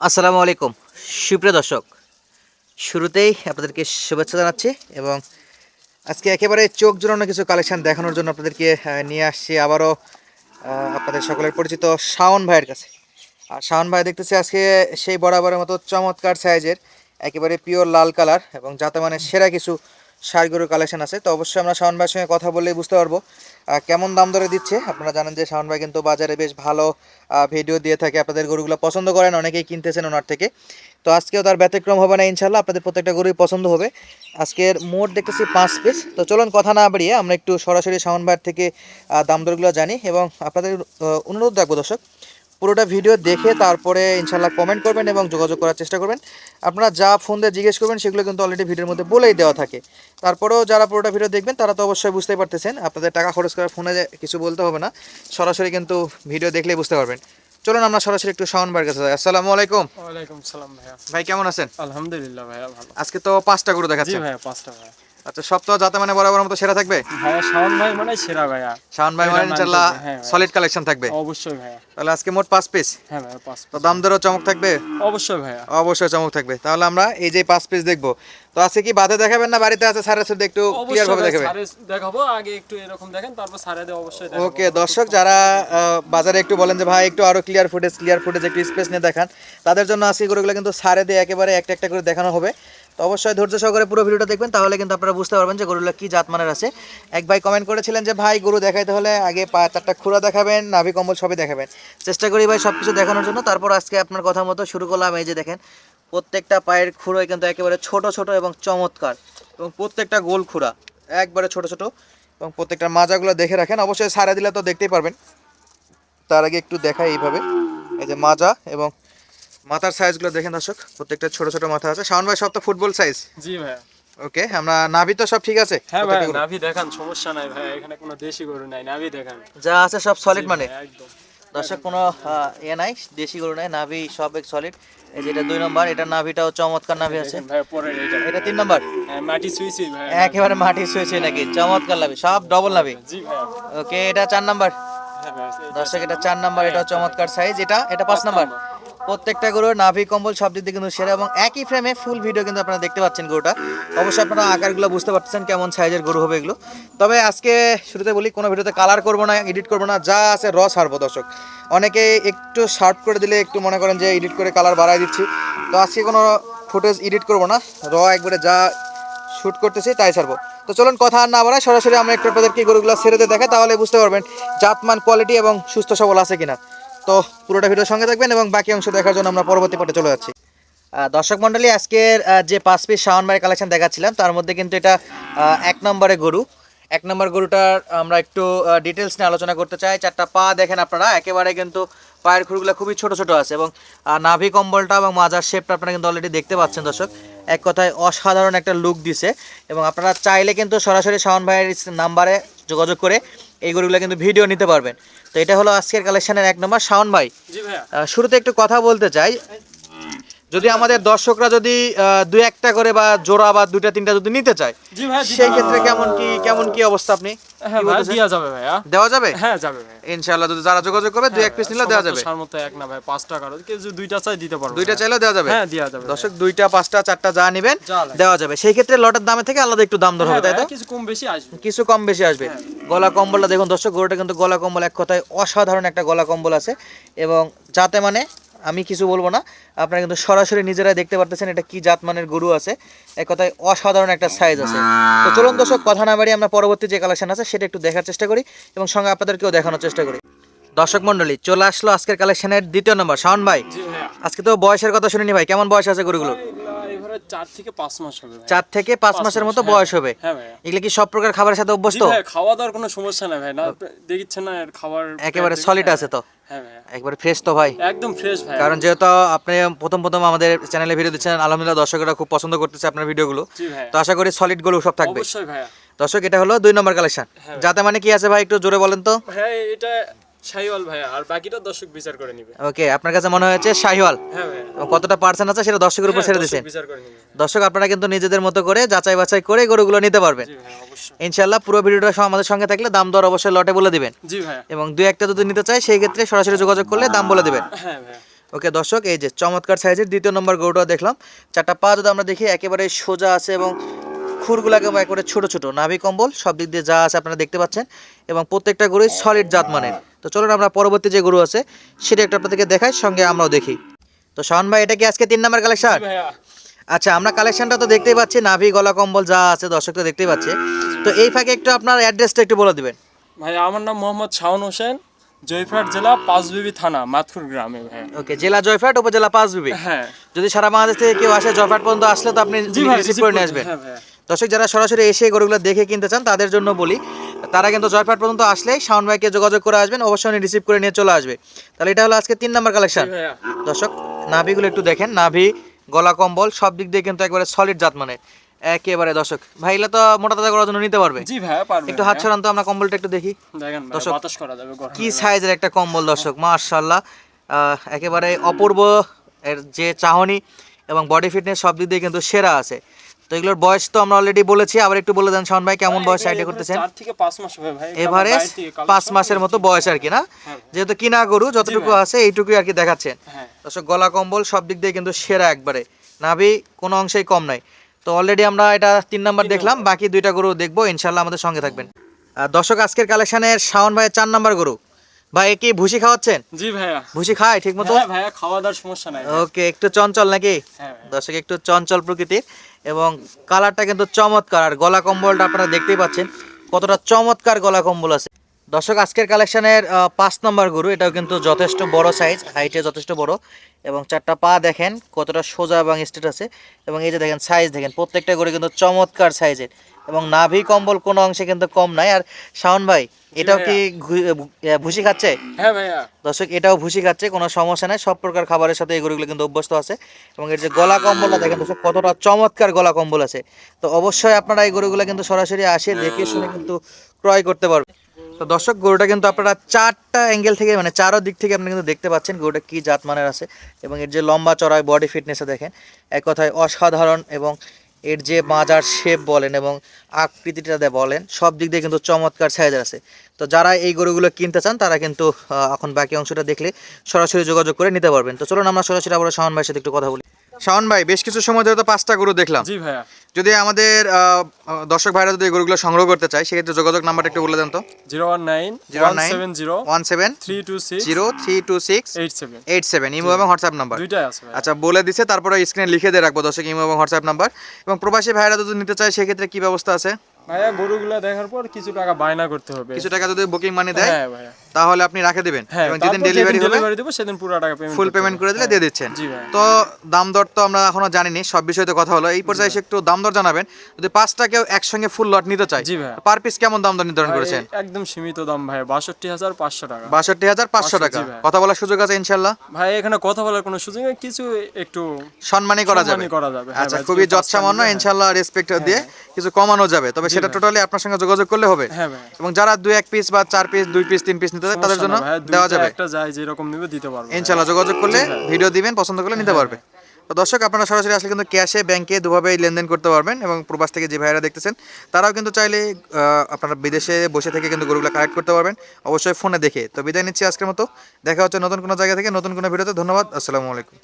আসসালামু আলাইকুম। সুপ্রিয় দর্শক, শুরুতেই আপনাদেরকে শুভেচ্ছা জানাচ্ছি এবং আজকে একেবারে চোখ জোড়ানো কিছু কালেকশন দেখানোর জন্য আপনাদেরকে নিয়ে আসছি আবারও আপনাদের সকলের পরিচিত শাওন ভাইয়ের কাছে। আর শাওন ভাই দেখতেছি আজকে সেই বরাবরের মতো চমৎকার সাইজের, একেবারে পিওর লাল কালার এবং যাতে মানে সেরা কিছু ষাড় গরুর কালেকশন আছে। তো অবশ্যই আমরা শাওন ভাইয়ের সঙ্গে কথা বললেই বুঝতে পারব কেমন দাম দরে দিচ্ছে। আপনারা জানেন যে শাওন ভাই কিন্তু বাজারে বেশ ভালো ভিডিও দিয়ে থাকে, আপনাদের গরুগুলো পছন্দ করেন, অনেকেই কিনতেছেন ওনার থেকে। তো আজকেও তার ব্যতিক্রম হবে না ইনশাল্লাহ আপনাদের প্রত্যেকটা গরুই পছন্দ হবে। আজকের মোট দেখতেছি পাঁচ পিস তো চলুন কথা না বাড়িয়ে আমরা একটু সরাসরি শাওন ভাইয়ের থেকে দাম দরগুলো জানি এবং আপনাদের অনুরোধ রাখব দর্শক পুরোটা ভিডিও দেখে তারপরে ইনশাল্লাহ কমেন্ট করবেন এবং যোগাযোগ করার চেষ্টা করবেন। আপনারা যা ফোন দিয়ে জিজ্ঞেস করবেন সেগুলো কিন্তু অলরেডি ভিডিওর মধ্যে বলেই দেওয়া থাকে। তারপরেও যারা পুরোটা ভিডিও দেখবেন তারা তো অবশ্যই বুঝতেই পারতেছেন আপনাদের টাকা খরচ করার ফোনে কিছু বলতে হবে না সরাসরি কিন্তু ভিডিও দেখলেই বুঝতে পারবেন। চলুন আমরা সরাসরি একটু শাওন ভাইয়ের কাছে যাই। আসসালামু আলাইকুম। ওয়ালাইকুম সালাম ভাইয়া। ভাই কেমন আছেন? আলহামদুলিল্লাহ ভাইয়া ভালো। আজকে তো পাঁচটা গরু জি ভাইয়া পাঁচটা ভাইয়া। আচ্ছা সপ্তাহ যাতে মানে বরাবর মতো সেরা থাকবে? ভাইয়া শাওন ভাই মানে সেরা ভাইয়া। শাওন ভাই মানে হ্যাঁ, সলিড কালেকশন থাকবে। অবশ্যই ভাইয়া। তাহলে আজকে মোট পাঁচ পিস হ্যাঁ ভাইয়া পাঁচ তো দাম দরও চমক থাকবে? অবশ্যই ভাইয়া। অবশ্যই চমক থাকবে। তাহলে আমরা এই যে পাঁচ পিস দেখব। তো আজকে কি বাদে দেখাবেন না বাড়িতে আছে সারা সাথে একটু ক্লিয়ার ভাবে দেখাবেন? দেখাবো আগে একটু এরকম দেখেন তারপর অবশ্যই দেখাবো। ওকে দর্শক যারা বাজারে একটু বলেন যে ভাই একটু আরও ক্লিয়ার ফুটেজ ক্লিয়ার ফুটেজ একটু স্পেস নিয়ে দেখান। তাদের জন্য আজকে গরুগুলো কিন্তু সারে দিয়ে একেবারে একটা একটা করে দেখানো হবে। তো অবশ্যই ধৈর্য সহকারে পুরো ভিডিওটা দেখবেন, তাহলে কিন্তু আপনারা বুঝতে পারবেন যে গরুগুলো কী জাত মানের আছে। এক ভাই কমেন্ট করেছিলেন যে, ভাই, গরু দেখাইতে হলে আগে পা, চারটা খুঁড়া দেখাবেন, নাভি কম্বল সবই দেখাবেন। চেষ্টা করি ভাই সব কিছু দেখানোর জন্য। তারপর আজকে আপনার কথা মতো শুরু করলাম। এই যে দেখেন, প্রত্যেকটা পায়ের খুঁড়োই কিন্তু একেবারে ছোট ছোট এবং চমৎকার এবং প্রত্যেকটা গোল খুঁড়া, একবারে ছোট ছোট এবং প্রত্যেকটা মাজাগুলো দেখে রাখেন। অবশ্যই সারা দিলে তো দেখতেই পারবেন। তার আগে একটু দেখাই এইভাবে। এই যে মাজা এবং মাথার সাইজগুলো দেখেন দর্শক প্রত্যেকটা ছোট ছোট মাথা আছে। শাওন ভাই সব তো ফুটবল সাইজ জি ভাইয়া। ওকে আমরা নাভি তো সব ঠিক আছে? হ্যাঁ ভাই নাভি দেখান সমস্যা নাই ভাই এখানে কোনো দেশি গরু নাই নাভি দেখান। যা আছে সব সলিড মানে। একদম। দর্শক কোনো আহ, ইয়ে নাই দেশি গরু নাই নাভি সব এক সলিড এই যে এটা দুই নম্বর এটা নাভিটাও চমৎকার নাভি আছে। এটা এটা তিন নম্বর? হ্যাঁ, মাটি সুইছি ভাইয়া একেবারে মাটি শুয়েছে নাকি চমৎকার নাভি সব ডবল নাভি। জি ভাইয়া। ওকে এটা চার নম্বর। হ্যাঁ দর্শক এটা চার নাম্বার এটা চমৎকার সাইজ এটা এটা পাঁচ নাম্বার। প্রত্যেকটা গরুর নাভি, কম্বল সব দিক দিয়ে কিন্তু সেরা এবং একই ফ্রেমে ফুল ভিডিও কিন্তু আপনারা দেখতে পাচ্ছেন গরুটা। অবশ্যই আপনারা আকারগুলো বুঝতে পারছেন কেমন সাইজের গরু হবে এগুলো। তবে আজকে শুরুতে বলি, কোনো ভিডিওতে কালার করব না এডিট করব না, যা আছে র ছাড়বো দর্শক। অনেকে একটু শার্ট করে দিলে একটু মনে করেন যে এডিট করে কালার বাড়াই দিচ্ছি। তো আজকে কোনো ফুটেজ এডিট করব না র একবারে যা শ্যুট করতেছি তাই ছাড়বো। তো চলুন কথা আর না বাড়ায়, সরাসরি আমরা একটু আপনাদেরকে গরুগুলো ছেড়ে দিয়ে দেখাই, তাহলে বুঝতে পারবেন জাতমান কোয়ালিটি এবং সুস্থ সবল আছে কিনা। তো পুরোটা ভিডিওর সঙ্গে থাকবেন এবং বাকি অংশ দেখার জন্য আমরা পরবর্তী পটে চলে যাচ্ছি। দর্শক মণ্ডলী, আজকের যে পাঁচ পিস শাওন বাড়ির কালেকশন দেখাচ্ছিলাম, তার মধ্যে কিন্তু এটা এক নম্বরে গরু। এক নম্বর গরুটার আমরা একটু ডিটেলস নিয়ে আলোচনা করতে চাই। চারটা পা দেখেন আপনারা, একেবারে কিন্তু পায়ের খুরগুলো খুবই ছোট ছোট আছে এবং নাভি কম্বলটা এবং মাজার শেপটা আপনারা কিন্তু অলরেডি দেখতে পাচ্ছেন, দর্শক। এক কথায় অসাধারণ একটা লুক দিছে এবং আপনারা চাইলে কিন্তু সরাসরি শাওন ভাইয়ের নাম্বারে যোগাযোগ করে এই গরুগুলো কিন্তু ভিডিও নিতে পারবেন। তো এটা হলো আজকের কালেকশনের এক নম্বর শাওন ভাই। শুরুতে একটু কথা বলতে চাই। যদি আমাদের দর্শকরা যদি দুই একটা করে বা জোড়া বা দুইটা তিনটা যদি নিতে চায় সেই ক্ষেত্রে কেমন কি কেমন কি অবস্থা আপনি? হ্যাঁ দেওয়া যাবে ভাইয়া। দেওয়া যাবে? হ্যাঁ যাবে ইনশাআল্লাহ যদি যারা যোগাযোগ করবে দুই এক পিস নিলে দেওয়া যাবে। সার মতো এক না ভাই পাঁচ টাকার। কেউ দুইটা চাই দিতে পারব দুইটা। চাইলেও দেওয়া যাবে? হ্যাঁ দেওয়া যাবে দর্শক দুইটা পাঁচটা চারটা যা নেবেন দেওয়া যাবে। সেই ক্ষেত্রে লটের দামে থেকে আলাদা একটু দাম দর হ্যাঁ হবে তাই তো? কিছু কম বেশি আসবে। কিছু কম বেশি আসবে। গলা কম্বলটা দেখুন দর্শক গরুটা কিন্তু গলা কম্বল এক কথায় অসাধারণ একটা গলা কম্বল আছে। এবং যাতে মানে আমি কিছু বলব না। আপনারা কিন্তু সরাসরি নিজেরাই দেখতে পারতেছেন এটা কি জাত মানের গরু আছে। এক কথায় অসাধারণ একটা সাইজ আছে। তো চলুন দর্শক কথা না বাড়ি আমরা পরবর্তী যে কালেকশন আছে সেটা একটু দেখার চেষ্টা করি এবং সঙ্গে আপনাদেরকেও দেখানোর চেষ্টা করি। দর্শক মন্ডলী চলে আসলো আজকের কালেকশনের দ্বিতীয় নম্বর শাওন ভাই আজকে তো বয়সের কথা শুনিনি ভাই। কেমন বয়স আছে গরুগুলো? চার থেকে পাঁচ মাস হবে চার থেকে পাঁচ মাসের মতো বয়স হবে। হ্যাঁ এগুলো কি সব প্রকার খাবারের সাথে অভ্যস্ত? খাওয়া দাওয়ার কোনো সমস্যা নাই ভাই না? দেখিচ্ছেন না খাবার একেবারে সলিড আছে তো। হ্যাঁ একবারে ফ্রেশ তো ভাই। একদম ফ্রেশ ভাই কারণ যেহেতু আপনি প্রথম প্রথম আমাদের চ্যানেলে ভিডিও দিচ্ছেন আলহামদুলিল্লাহ দর্শকরা খুব পছন্দ করতেছে আপনার ভিডিওগুলো তো আশা করি সলিডগুলো সব থাকবে। অবশ্যই ভাই দর্শক এটা হলো দুই নম্বর কালেকশন হ্যাঁ। যাতে মানে কি আছে ভাই একটু জোরে বলেন তো। হ্যাঁ এটা শাহিওয়াল ভাইয়া আর বাকিটা দর্শক বিচার করে নিবে। ওকে আপনার কাছে মনে হয়েছে শাহিওয়াল? হ্যাঁ ভাইয়া। কতটা পার্সেন্ট আছে সেটা দর্শকের উপর হ্যাঁ, ছেড়ে নিবে। দর্শক আপনারা কিন্তু নিজেদের মতো করে যাচাই বাছাই করে গরুগুলো নিতে পারবেন। ইনশাল্লাহ পুরো ভিডিওটা আমাদের সঙ্গে থাকলে দাম দর অবশ্যই লটে বলে দিবেন। জি ভাইয়া। এবং দুই একটা যদি নিতে চাই সেই ক্ষেত্রে সরাসরি যোগাযোগ করলে দাম বলে দিবেন। হ্যাঁ ভাইয়া। ওকে দর্শক এই যে চমৎকার সাইজের দ্বিতীয় নম্বর গরুটা দেখলাম। চারটা পা যদি আমরা দেখি একেবারে সোজা আছে এবং খুরগুলাকে একেবারে ছোট ছোট নাভি কম্বল সব দিক দিয়ে যা আছে আপনারা দেখতে পাচ্ছেন। এবং প্রত্যেকটা গরুই সলিড জাত মানের। তো চলুন আমরা পরবর্তী যে গরু আছে সেটা একটু আপনাদেরকে দেখাই সঙ্গে আমরাও দেখি। তো শাওন ভাই এটা কি আজকে তিন নম্বর কালেকশন আচ্ছা আমরা কালেকশনটা তো দেখতেই পাচ্ছি নাভি গলা কম্বল যা আছে দর্শক তো দেখতেই পাচ্ছে। তো এই ফাঁকে একটু আপনার অ্যাড্রেসটা একটু বলে দিবেন। ভাই আমার নাম মোহাম্মদ শাহন হোসেন জয়ফাট জেলা পাঁচবিবি থানা মাথুর গ্রামে ভাইয়া। ওকে জেলা জয়ফাট উপজেলা পাঁচবিবি। হ্যাঁ। যদি সারা বাংলাদেশ থেকে কেউ আসে জয়ফাট পর্যন্ত আসলে তো আপনি ভাই রিসিভ করে নিয়ে আসবেন। হ্যাঁ দর্শক যারা সরাসরি এসে গরুগুলো দেখে কিনতে চান তাদের জন্য বলি তারা কিন্তু জয়পাট পর্যন্ত আসলেই শাওন ভাইকে যোগাযোগ করে আসবেন অবশ্যই উনি রিসিভ করে নিয়ে চলে আসবে। তাহলে এটা হলো আজকে তিন নম্বর কালেকশন দর্শক নাভিগুলো একটু দেখেন নাভি গলা কম্বল সব দিক দিয়ে কিন্তু একবারে সলিড জাত মানে একেবারে দর্শক। ভাই ভাইলা তো মোটা তাজা করার জন্য নিতে পারবে? জি ভাইয়া পারবে একটু হাত ছড়ান তো আমরা কম্বলটা একটু দেখি। দেখেন দর্শক, বাতাস করা যাবে কি সাইজের একটা কম্বল দর্শক মার্শাল্লাহ একেবারে অপূর্ব এর যে চাহনি এবং বডি ফিটনেস সব দিক দিয়ে কিন্তু সেরা আছে। তো এগুলোর বয়স তো আমরা অলরেডি বলেছি আবার একটু বলে দেন শাওন ভাই কেমন বয়স ভাই, আইডিয়া করতেছেন? এভারেজ পাঁচ মাসের মতো বয়স আর কি না? হ্যাঁ। যেহেতু কিনা গরু যতটুকু আছে এইটুকুই আর কি দেখাচ্ছেন। হ্যাঁ। দর্শক গলা কম্বল সব দিক দিয়ে কিন্তু সেরা একবারে। নাভি কোনো অংশেই কম নাই। তো অলরেডি আমরা এটা তিন নাম্বার দেখলাম বাকি দুইটা গরু দেখব ইনশাল্লাহ আমাদের সঙ্গে থাকবেন। আর দর্শক আজকের কালেকশনের শাওন ভাইয়ের চার নাম্বার গরু। ভাই কি ভুসি খাওয়াচ্ছেন? জি ভাইয়া। ভুসি খায় ঠিক মতো? হ্যাঁ ভাইয়া খাওয়া দাওয়ার সমস্যা নাই ওকে একটু চঞ্চল নাকি? হ্যাঁ দর্শক একটু চঞ্চল প্রকৃতির। এবং কালারটা কিন্তু চমৎকার আর গলা কম্বলটা আপনারা দেখতেই পাচ্ছেন কতটা চমৎকার গলা কম্বল আছে। দর্শক আজকের কালেকশনের পাঁচ নম্বর গরু এটাও কিন্তু যথেষ্ট বড় সাইজ হাইটে যথেষ্ট বড়। এবং চারটা পা দেখেন কতটা সোজা এবং স্ট্রেট আছে। এবং এই যে দেখেন সাইজ দেখেন প্রত্যেকটা গরু কিন্তু চমৎকার সাইজের এবং নাভি কম্বল কোনো অংশে কিন্তু কম নাই। আর শাওন ভাই এটাও কি ভুসি খাচ্ছে? হ্যাঁ ভাইয়া। দর্শক এটাও ভুসি খাচ্ছে কোনো সমস্যা নাই। সব প্রকার খাবারের সাথে এই গরুগুলো কিন্তু অভ্যস্ত আছে। এবং এর যে গলা কম্বলটা দেখেন দর্শক কতটা চমৎকার গলা কম্বল আছে। তো অবশ্যই আপনারা এই গরুগুলো কিন্তু সরাসরি আসে দেখে শুনে কিন্তু ক্রয় করতে পারবেন। তো দর্শক গরুটা কিন্তু আপনারা চারটা অ্যাঙ্গেল থেকে মানে চারো দিক থেকে আপনি কিন্তু দেখতে পাচ্ছেন গরুটা কি জাত মানের আছে। এবং এর যে লম্বা চড়ায় বডি ফিটনেসে দেখেন এক কথায় অসাধারণ এবং এর যে মাজার শেপ বলেন এবং আকৃতিটা দিয়ে বলেন সব দিক দিয়ে কিন্তু চমৎকার সাইজের আছে। তো যারা এই গরুগুলো কিনতে চান তারা কিন্তু আহ, এখন বাকি অংশটা দেখলে সরাসরি যোগাযোগ করে নিতে পারবেন। তো চলুন আমরা সরাসরি আবার শাওন ভাইয়ের সাথে একটু কথা বলি। শাওন ভাই বেশ কিছু সময় ধরে তো পাঁচটা গরু দেখলাম। জি ভাইয়া। যদি আমাদের দর্শক ভাইরা যদি গরুগুলো সংগ্রহ করতে চায় সেক্ষেত্রে যোগাযোগ নাম্বারটা একটু বলে দেন তো। Zero one nine zero nine seven zero one seven three two six zero three two six eight seven eight seven. Imo এবং হোয়াটসঅ্যাপ নাম্বার। দুইটাই আছে আচ্ছা বলে দিছে তারপরে স্ক্রিনে লিখে দিয়ে রাখব দর্শক ইমো এবং হোয়াটসঅ্যাপ নাম্বার। এবং প্রবাসী ভাইরা যদি নিতে চায় সেক্ষেত্রে কি ব্যবস্থা আছে? ভাইয়া গরুগুলা দেখার পর কিছু টাকা বায়না করতে হবে। কিছু টাকা যদি বুকিং মানি দেয় হ্যাঁ ভাইয়া। তাহলে আপনি রাখে দেবেন হ্যাঁ এবং যেদিন ডেলিভারি হবে ডেলিভারি দেবো সেদিন পুরো টাকা পেমেন্ট ফুল পেমেন্ট করে দিলে দিয়ে দিচ্ছেন। জি ভাইয়া। তো দাম দর তো আমরা এখনও জানিনি সব বিষয়ে তো কথা হলো। এই পর্যায়ে এসে একটু দাম দর জানাবেন। যদি পাঁচটা কেউ একসঙ্গে ফুল লট নিতে চায় জি ভাইয়া। পার পিস কেমন দাম দর নির্ধারণ করেছেন? একদম সীমিত দাম ভাই বাষট্টি হাজার পাঁচশো টাকা। বাষট্টি হাজার পাঁচশো টাকা। কথা বলার সুযোগ আছে ইনশাল্লাহ ভাই এখানে কথা বলার কোনো সুযোগ নেই কিছু একটু সম্মানই করা যাবে। হ্যাঁ আচ্ছা খুবই যদি যৎ পাঁচটা সামান্য হ্যাঁ। ইনশাল্লাহ রেসপেক্ট দিয়ে কিছু কমানো যাবে। তবে সেটা টোটালি আপনার সঙ্গে যোগাযোগ করলে হবে। হ্যাঁ এবং যারা দুই এক পিস বা চার পিস দুই পিস তিন পিস নিতে চায় তাদের জন্য দেওয়া যাবে। একটা যায় যেরকম নিবে দিতে পারব। ভাই। ইনশাল্লাহ যোগাযোগ করলে ভিডিও দিবেন পছন্দ করলে নিতে পারবে। তো দর্শক আপনারা সরাসরি আসলে কিন্তু ক্যাশে ব্যাংকে দুভাবেই লেনদেন করতে পারবেন এবং প্রবাস থেকে যে ভাইয়েরা দেখতেছেন তারাও কিন্তু চাইলে আপনারা বিদেশে বসে থেকে কিন্তু গরুগুলো কালেক্ট করতে পারবেন। অবশ্যই ফোনে দেখে। তো বিদায় নিচ্ছি আজকের মতো। দেখা হচ্ছে নতুন কোনো জায়গা থেকে নতুন কোনো ভিডিওতে ধন্যবাদ। আসসালামু আলাইকুম।